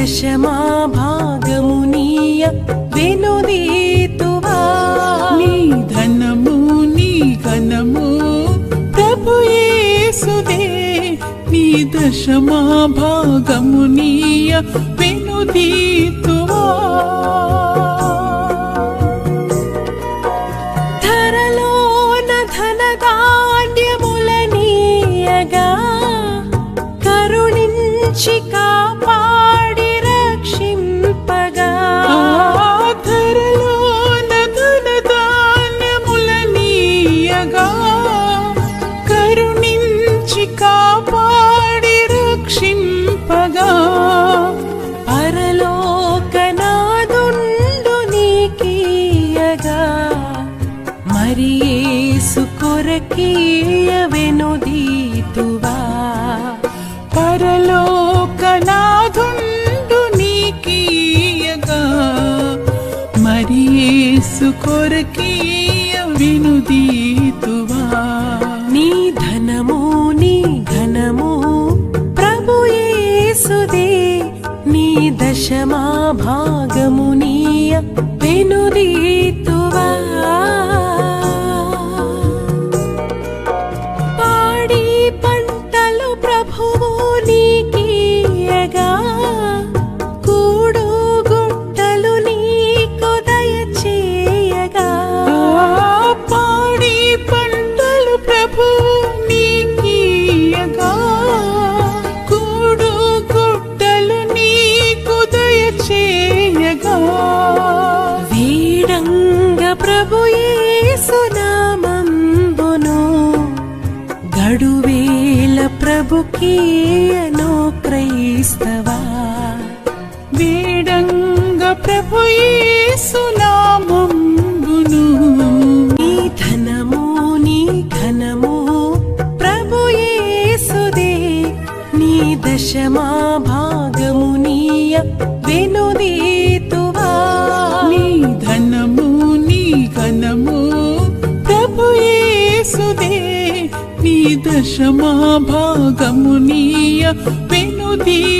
దశమా భాగమునీయ వెనుదీతువా. నీ ధనము నీ ఘనము ప్రభు యేసుదే నీ దశమా భాగము నీయ వెనుదీతువా. మరి యేసు కొరకీయ పరలోకనాథుండు నీకీయగా. మరి యేసు కొరకీయ వినుదీతువా నీ ధనము నీ ఘనము ప్రభు యేసుదే. నీ దశమా భాగము నీయ వెనుదీతువా ప్రభుకీయను క్రైస్తవా? వేడంగ ప్రభు సునామంబును నీ ధనము నీ ఘనము ప్రభు యేసుదే. నీ దశమా భాగము నీయ వెనుదీతువా. నీ ధనము నీ ఘనము ప్రభు యేసుదే. నీ దశమా భాగము నీయ వెనుదీతువా